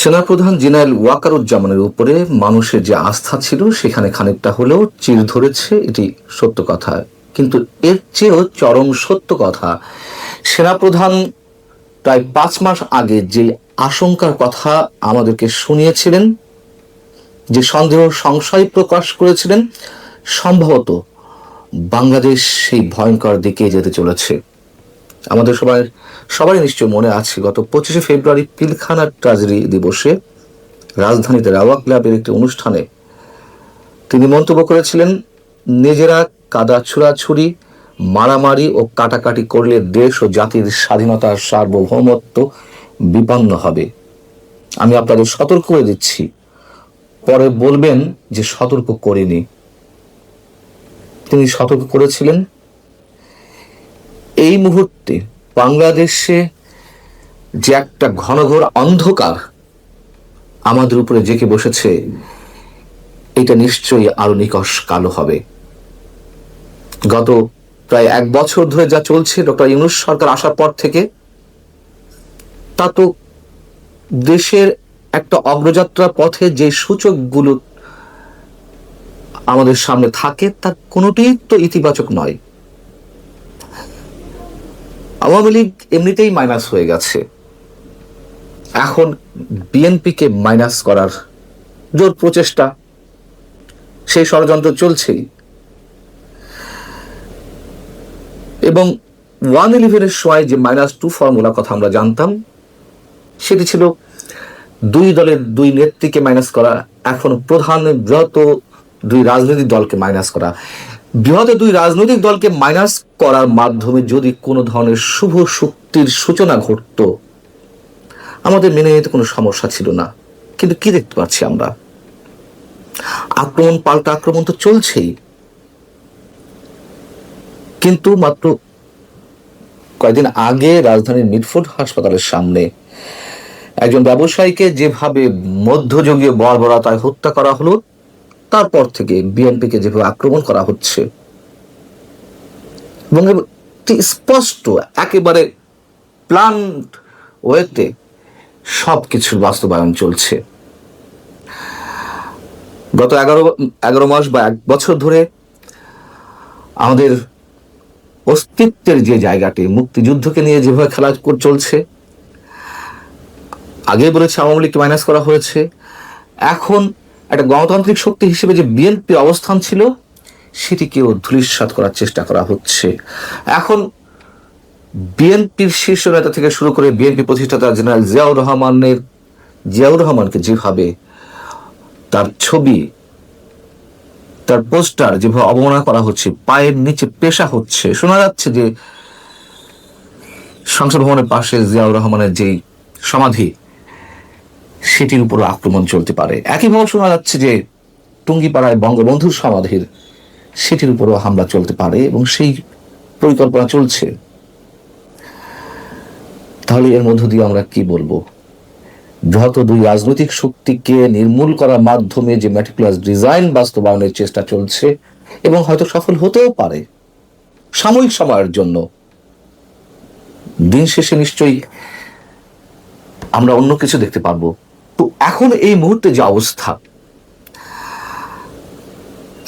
সেনাপ্রধান জেনারেল ওয়াকারুজ্জামানের উপরে মানুষের যে আস্থা ছিল, সেখানে খানিকটা হলেও চির ধরেছে, এটি সত্য কথা। কিন্তু এর চেয়েও চরম সত্য কথা, সেনাপ্রধান প্রায় পাঁচ মাস আগে যে আশঙ্কার কথা আমাদেরকে শুনিয়েছিলেন, যে সন্দেহ সংশয় প্রকাশ করেছিলেন, সম্ভবত বাংলাদেশ সেই ভয়ঙ্কর দিকে যেতে চলেছে। আমাদের সবাই সবাই নিশ্চয় মনে আছে, গত পঁচিশে ফেব্রুয়ারি পিলখানা ট্রাজেডি দিবসে রাজধানীতে রাওয়া ক্লাবের একটি অনুষ্ঠানে তিনি মন্তব্য করেছিলেন, নিজেরা কাদা ছুড়াছুড়ি, মারামারি ও কাটাকাটি করলে দেশ ও জাতির স্বাধীনতার সার্বভৌমত্ব বিপন্ন হবে। আমি আপনাদের সতর্ক করে দিচ্ছি। পরে বলবেন যে সতর্ক করিনি। তিনি সতর্ক করেছিলেন এই মুহূর্তে বাংলাদেশে যে একটা ঘনঘোর অন্ধকার আমাদের উপরে জেঁকে বসেছে, এটা নিশ্চয়ই আরও নিকশ কালো হবে। গত প্রায় এক বছর ধরে যা চলছে, ডক্টর ইউনুস সরকার আসার পর থেকে, তা তো দেশের একটা অগ্রযাত্রা পথে যে সূচকগুলো আমাদের সামনে থাকে, তার কোনোটিই তো ইতিবাচক নয়। আওয়ামী লীগ এমনিতেই মাইনাস হয়ে গেছে। এখন বিএনপিকে মাইনাস করার জোর প্রচেষ্টা, সেই ষড়যন্ত্র চলছেই। এবং ওয়ান ইলেভেনের সময় যে মাইনাস টু ফর্মুলার কথা আমরা জানতাম, সেটি ছিল দুই দলের দুই নেত্রীকে মাইনাস করা, এখন প্রধান, বৃহৎ দুই রাজনৈতিক দলকে মাইনাস করা। বৃহৎ দুই রাজনৈতিক দলকে মাইনাস করার মাধ্যমে যদি কোনো ধরনের শুভ শক্তির সূচনা ঘটত, আমাদের মেনে নিতে কোনো সমস্যা ছিল না। কিন্তু কি দেখতে পাচ্ছি আমরা? আক্রমণ, পাল্টা আক্রমণ তো চলছেই। কিন্তু মাত্র কয়েকদিন আগে রাজধানীর মিটফোর্ড হাসপাতালের সামনে একজন ব্যবসায়ীকে যেভাবে মধ্যযুগীয় বর্বরতায় হত্যা করা হলো তারপর থেকে বিএনপিকে যেভাবে আক্রমণ করা হচ্ছে এবং স্পষ্ট একেবারে প্ল্যান ওয়েতে সব কিছুর বাস্তবায়ন চলছে। গত এগারো এগারো মাস বা এক বছর ধরে আমাদের অস্তিত্বের যে জায়গাটি, মুক্তিযুদ্ধকে নিয়ে যেভাবে খেলা চলছে আগে বলেছে আওয়ামী লীগকে মাইনাস করা হয়েছে, এখন একটা গণতান্ত্রিক শক্তি হিসেবে যে বিএনপি অবস্থান ছিল, সেটিকেও ধূলিসাৎ করার চেষ্টা করা হচ্ছে। এখন বিএনপির শীর্ষ নেতা থেকে শুরু করে বিএনপি প্রতিষ্ঠাতা জেনারেল জিয়াউর রহমানের, জিয়াউর রহমানকে যেভাবে তার ছবি, তার পোস্টার যেভাবে অবমাননা করা হচ্ছে, পায়ের নিচে পেশা হচ্ছে, শোনা যাচ্ছে যে সংসদ ভবনের পাশে জিয়াউর রহমানের যেই সমাধি সেটির উপর আক্রমণ চলতে পারে। একই একইভাবে শোনা যাচ্ছে যে টুঙ্গিপাড়ায় বঙ্গবন্ধুর সমাধির সেটির উপরও হামলা চলতে পারে এবং সেই পরিকল্পনা চলছে। তাহলে এর মধ্য দিয়ে আমরা কি বলব? বৃহৎ দুই রাজনৈতিক শক্তিকে নির্মূল করার মাধ্যমে যে ম্যাটিকুলাস ডিজাইন বাস্তবায়নের চেষ্টা চলছে এবং হয়তো সফল হতেও পারে, সাময়িক সময়ের জন্য। দিন শেষে নিশ্চয়ই আমরা অন্য কিছু দেখতে পারব। এখন এই মুহূর্তে যে অবস্থা,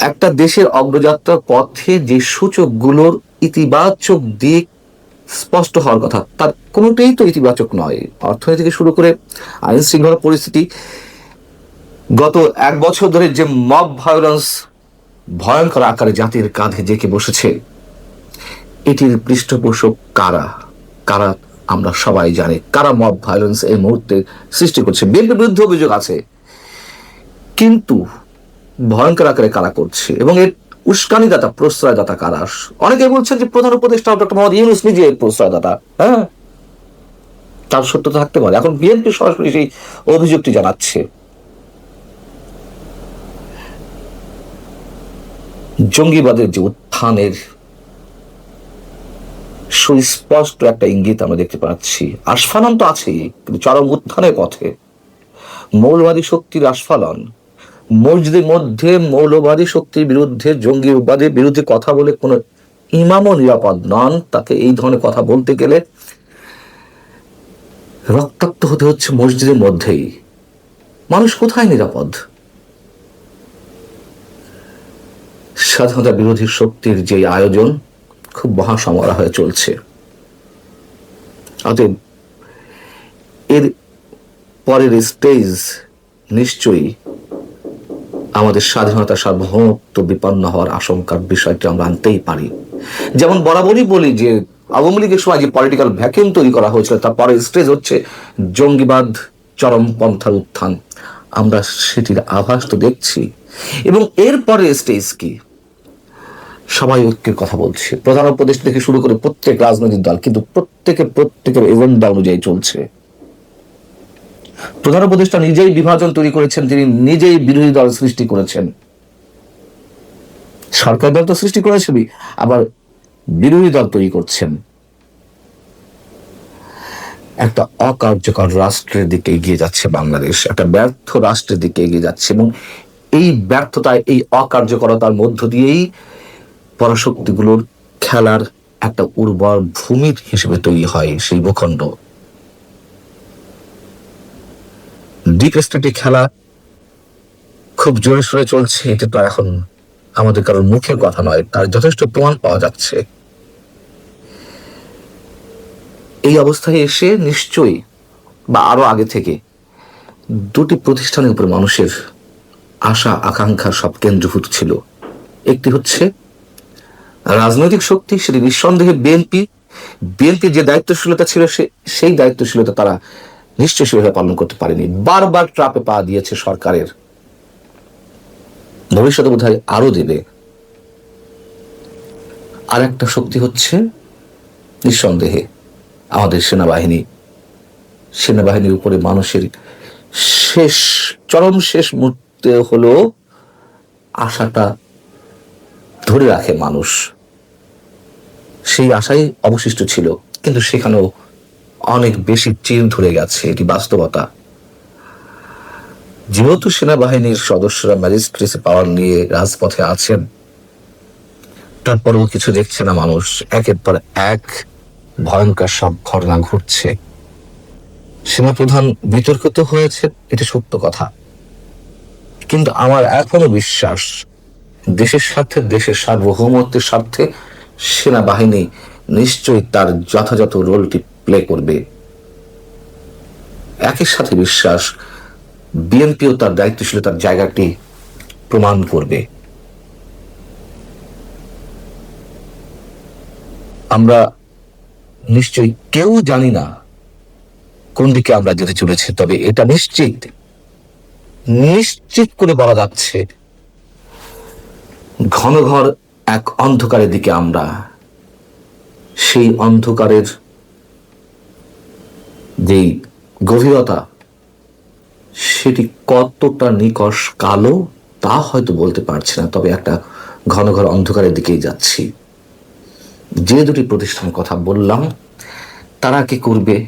একটা দেশের অগ্রযাত্রার পথে যে সূচকগুলোর ইতিবাচক দিক স্পষ্ট হওয়ার কথা, তার কোনোটাই তো ইতিবাচক নয়। অর্থনীতি থেকে শুরু করে আইন শৃঙ্খলা পরিস্থিতি, গত এক বছর ধরে যে মব ভায়োলেন্স ভয়ঙ্কর আকারে জাতির কাঁধে জেঁকে বসেছে, এটির পৃষ্ঠপোষক কারা? কারা আমরা সবাই জানি কারা মব ভায়োলেন্স এই মুহূর্তে সৃষ্টি করছে। বিএনপির বিরুদ্ধে অভিযোগ আছে। কিন্তু ভয়ঙ্কর আকারে কারা করছে এবং এর উস্কানিদাতা, প্রশ্রয়দাতা কারা? অনেকে বলছেন যে প্রধান উপদেষ্টা ডক্টর মোহাম্মদ ইউনুস নিজে এর প্রশ্রয়দাতা হ্যাঁ? তার সত্যতা থাকতে পারে। এখন বিএনপি সরাসরি সেই অভিযোগটি জানাচ্ছে। জঙ্গিবাদের যে উত্থানের সুস্পষ্ট একটা ইঙ্গিত আমরা দেখতে পাচ্ছি। আস্ফালন তো আছেই, কিন্তু চরম উত্থানের পথে। মৌলবাদী শক্তির আস্ফালন। মসজিদের মধ্যে মৌলবাদী শক্তির বিরুদ্ধে জঙ্গিবাদের বিরুদ্ধে কথা বলে কোনো ইমামও নিরাপদ নন। তাকে এই ধরনের কথা বলতে গেলে রক্তাক্ত হতে হচ্ছে মসজিদের মধ্যেই। মানুষ কোথায় নিরাপদ? স্বাধীনতা বিরোধী শক্তির যে আয়োজন খুব মহাসমরা হয়ে চলছে। অতএব এর পরের স্টেজ নিশ্চয়ই আমাদের স্বাধীনতা সার্বভৌমত্ব বিপন্ন হওয়ার আশঙ্কার বিষয়টি আমরা আনতেই পারি। যেমন বরাবরই বলি যে, আওয়ামী লীগের সময় যে পলিটিক্যাল ভ্যাকিউম তৈরি করা হয়েছিল, তার পরের স্টেজ হচ্ছে জঙ্গিবাদ চরমপন্থার উত্থান। আমরা সেটির আভাস তো দেখছি। এবং এর পরের স্টেজ কি? সবাই ঐক্যের কথা বলছে। প্রধান উপদেশ থেকে শুরু করে প্রত্যেক রাজনৈতিক দল, কিন্তু প্রত্যেকে প্রত্যেকের এজেন্ডা অনুযায়ী চলছে। প্রধান উপদেষ্টা নিজেই বিভাজন তৈরি করেছেন, তিনি নিজেই বিরোধী দল সৃষ্টি করেছেন। সরকার দল তো সৃষ্টি করেছেনই, আবার বিরোধী দল তৈরি করছেন। একটা অকার্যকর রাষ্ট্রের দিকে এগিয়ে যাচ্ছে বাংলাদেশ, একটা ব্যর্থ রাষ্ট্রের দিকে এগিয়ে যাচ্ছে এবং এই ব্যর্থতায়, এই অকার্যকরতার মধ্য দিয়েই পরাশক্তিগুলোর খেলার একটা উর্বর ভূমির হিসেবে তৈরি হয় সেই ভূখণ্ড। ডিপ স্টেটে খেলা খুব জোরে সোরে চলছে, এটা তো এখন আমাদের কারোর মুখের কথা নয়, তার যথেষ্ট প্রমাণ পাওয়া যাচ্ছে। এই অবস্থায় এসে নিশ্চয়ই, বা আরও আগে থেকে, দুটি প্রতিষ্ঠানের উপর মানুষের আশা, আকাঙ্ক্ষার সব কেন্দ্রভূত ছিল। একটি হচ্ছে রাজনৈতিক শক্তি, সেটি নিঃসন্দেহে বিএনপি বিএনপির যে দায়িত্বশীলতা ছিল সেই দায়িত্বশীলতা তারা নিশ্চয় সেভাবে পালন করতে পারেনি। বারবার ট্রাপে পা দিয়েছে সরকারের। ভবিষ্যতে বোধ হয় আরও দেবে। আর একটা শক্তি হচ্ছে নিঃসন্দেহে আমাদের সেনাবাহিনী। সেনাবাহিনীর উপরে মানুষের শেষ, চরম শেষ মুহূর্তে হলো আশাটা ধরে রাখে মানুষ। সেই আশাই অবশিষ্ট ছিল। কিন্তু সেখানেও অনেক বেশি চির ধরে গেছে এটি বাস্তবতা। যেহেতু সেনাবাহিনীর সদস্যরা ম্যাজিস্ট্রেসি পাওয়ার নিয়ে রাজপথে আছেন, তারপরেও কিছু দেখছে না মানুষ। একের পর এক ভয়ঙ্কর সব ঘটনা ঘটছে। সেনাপ্রধান বিতর্কিত হয়েছে এটা সত্য কথা। কিন্তু আমার এখনও বিশ্বাস, দেশের স্বার্থে, দেশের সার্বভৌমত্বের স্বার্থে সেনাবাহিনী নিশ্চয়ই তার যথাযথ রোলটি প্লে করবে। একই সাথে বিশ্বাস, বিএনপিও তার দায়িত্বশীলতার জায়গাটি প্রমাণ করবে। আমরা নিশ্চয়ই কেউ জানি না কোন দিকে আমরা যেতে চলেছি, তবে এটা নিশ্চিত নিশ্চিত করে বলা যাচ্ছে, ঘন ঘর এক অন্ধকারের দিকে আমরা। সেই অন্ধকারের যেই গভীরতা, সেটি কতটা নিকষ কালো, তা হয়তো বলতে পারছি না, তবে একটা ঘন ঘর অন্ধকারের দিকেই যাচ্ছি। যে দুটি প্রতিষ্ঠানের কথা বললাম, তারা কি করবে?